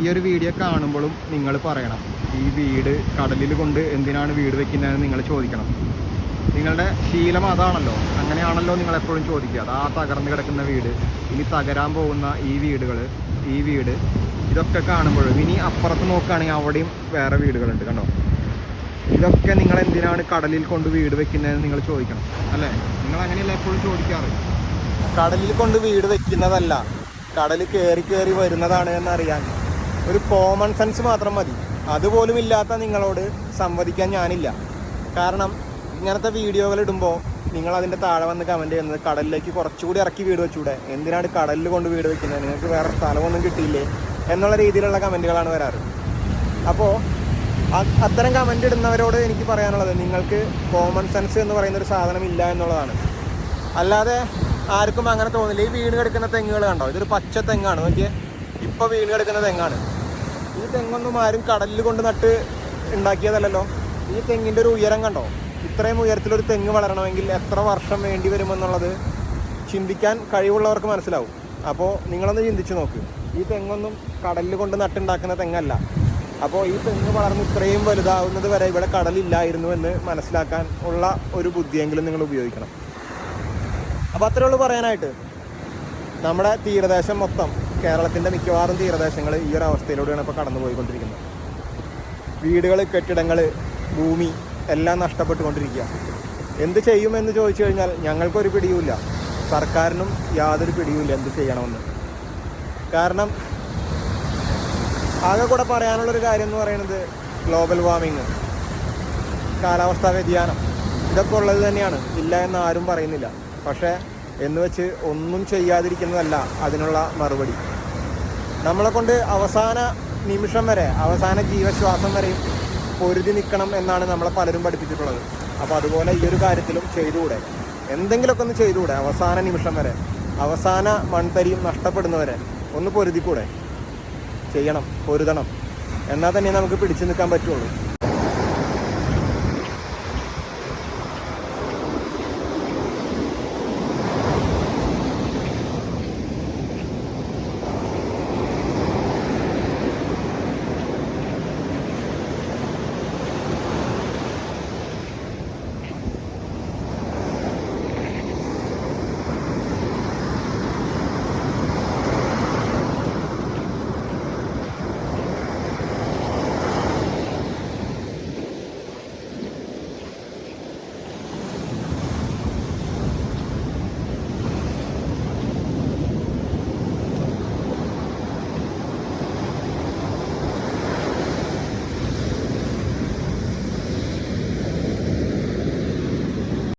ഈ ഒരു വീഡിയോ കാണുമ്പോഴും നിങ്ങൾ പറയണം ഈ വീട് കടലിൽ കൊണ്ട് എന്തിനാണ് വീട് വെക്കുന്നതെന്ന് നിങ്ങൾ ചോദിക്കണം. നിങ്ങളുടെ ശീലം അതാണല്ലോ. അങ്ങനെയാണല്ലോ നിങ്ങൾ എപ്പോഴും ചോദിക്കുക. അത് ആ തകർന്നു കിടക്കുന്ന വീട്. ഇനി തകരാൻ പോകുന്ന ഈ വീടുകൾ ഈ വീട്. ഇതൊക്കെ കാണുമ്പോഴും ഇനി അപ്പുറത്ത് നോക്കുകയാണെങ്കിൽ അവിടെയും വേറെ വീടുകളുണ്ട് കണ്ടോ? ഇതൊക്കെ നിങ്ങൾ എന്തിനാണ് കടലിൽ കൊണ്ട് വീട് വെക്കുന്നതെന്ന് നിങ്ങൾ ചോദിക്കണം അല്ലേ? നിങ്ങൾ അങ്ങനെയല്ല എപ്പോഴും ചോദിക്കാറ്? കടലിൽ കൊണ്ട് വീട് വെക്കുന്നതല്ല കടൽ കയറി കയറി വരുന്നതാണ് എന്നറിയാൻ. ഒരു കോമൺ സെൻസ് മാത്രം മതി. അതുപോലും ഇല്ലാത്ത നിങ്ങളോട് സംവദിക്കാൻ ഞാനില്ല. കാരണം ഇങ്ങനത്തെ വീഡിയോകൾ ഇടുമ്പോൾ നിങ്ങൾ അതിന്റെ താഴെ വന്ന് കമന്റ് ചെയ്യുന്നത് കടലിലേക്ക് കുറച്ചുകൂടി ഇറക്കി വീട് വെച്ചൂടെ? എന്തിനാണ് കടലിൽ കൊണ്ട് വീട് വെക്കുന്നത് നിങ്ങൾക്ക് വേറെ സ്ഥലമൊന്നും കിട്ടിയില്ലേ? എന്നുള്ള രീതിയിലുള്ള കമന്റുകളാണ് വരാറ്. അപ്പോൾ അത്തരം കമന്റ് ഇടുന്നവരോട് എനിക്ക് പറയാനുള്ളത് നിങ്ങൾക്ക് കോമൺ സെൻസ് എന്ന് പറയുന്ന ഒരു സാധനം ഇല്ല എന്നുള്ളതാണ്. അല്ലാതെ ആർക്കും അങ്ങനെ തോന്നില്ല. ഈ വീണ് കിടക്കുന്ന തെങ്ങുകൾ കണ്ടോ? ഇതൊരു പച്ച തെങ്ങാണ്. നോക്കിയേ. ഇപ്പോൾ വീണ് കിടക്കുന്ന തെങ്ങാണ്. ഈ തെങ്ങൊന്നും ആരും കടലിൽ കൊണ്ട് നട്ട് ഉണ്ടാക്കിയതല്ലല്ലോ. ഈ തെങ്ങിന്റെ ഒരു ഉയരം കണ്ടോ? ഇത്രയും ഉയരത്തിലൊരു തെങ്ങ് വളരണമെങ്കിൽ എത്ര വർഷം വേണ്ടി വരുമെന്നുള്ളത് ചിന്തിക്കാൻ കഴിവുള്ളവർക്ക് മനസ്സിലാവും. അപ്പോൾ നിങ്ങളൊന്ന് ചിന്തിച്ച് നോക്ക്. ഈ തെങ്ങൊന്നും കടലിൽ കൊണ്ട് നട്ടുണ്ടാക്കുന്ന തെങ്ങല്ല. അപ്പോൾ ഈ തെങ്ങ് വളർന്ന് ഇത്രയും വലുതാവുന്നത് വരെ ഇവിടെ കടലില്ലായിരുന്നു എന്ന് മനസ്സിലാക്കാൻ ഉള്ള ഒരു ബുദ്ധിയെങ്കിലും നിങ്ങൾ ഉപയോഗിക്കണം. അപ്പോൾ അത്രയേ ഉള്ളൂ പറയാനായിട്ട്. നമ്മുടെ തീരദേശം മൊത്തം കേരളത്തിന്റെ മിക്കവാറും തീരദേശങ്ങൾ ഈ ഒരു അവസ്ഥയിലൂടെയാണ് ഇപ്പോൾ കടന്നു പോയിക്കൊണ്ടിരിക്കുന്നത് വീടുകൾ കെട്ടിടങ്ങൾ ഭൂമി എല്ലാം നഷ്ടപ്പെട്ടുകൊണ്ടിരിക്കുക. എന്ത് ചെയ്യുമെന്ന് ചോദിച്ചു കഴിഞ്ഞാൽ ഞങ്ങൾക്കൊരു പിടിയുമില്ല. സർക്കാരിനും യാതൊരു പിടിയുമില്ല എന്ത് ചെയ്യണമെന്ന്. കാരണം ആകെ കൂടെ പറയാനുള്ളൊരു കാര്യം എന്ന് പറയുന്നത് ഗ്ലോബൽ വാർമിങ് കാലാവസ്ഥാ വ്യതിയാനം. ഇതൊക്കെ ഉള്ളത് തന്നെയാണ്. ഇല്ല എന്ന് ആരും പറയുന്നില്ല. പക്ഷേ എന്ന് വെച്ച് ഒന്നും ചെയ്യാതിരിക്കുന്നതല്ല അതിനുള്ള മറുപടി. നമ്മളെ കൊണ്ട് അവസാന നിമിഷം വരെ അവസാന ജീവശ്വാസം വരെയും പൊരുതി നിൽക്കണം എന്നാണ് നമ്മളെ പലരും പഠിപ്പിച്ചിട്ടുള്ളത്. അപ്പോൾ അതുപോലെ ഈ ഒരു കാര്യത്തിലും ചെയ്തുകൂടെ? എന്തെങ്കിലുമൊക്കെ ഒന്ന് ചെയ്തുകൂടെ അവസാന നിമിഷം വരെ? അവസാന മൺതരിയും നഷ്ടപ്പെടുന്നവരെ ഒന്ന് പൊരുതിക്കൂടെ? ചെയ്യണം പൊരുതണം. എന്നാൽ തന്നെ നമുക്ക് പിടിച്ചു നിൽക്കാൻ പറ്റുള്ളൂ.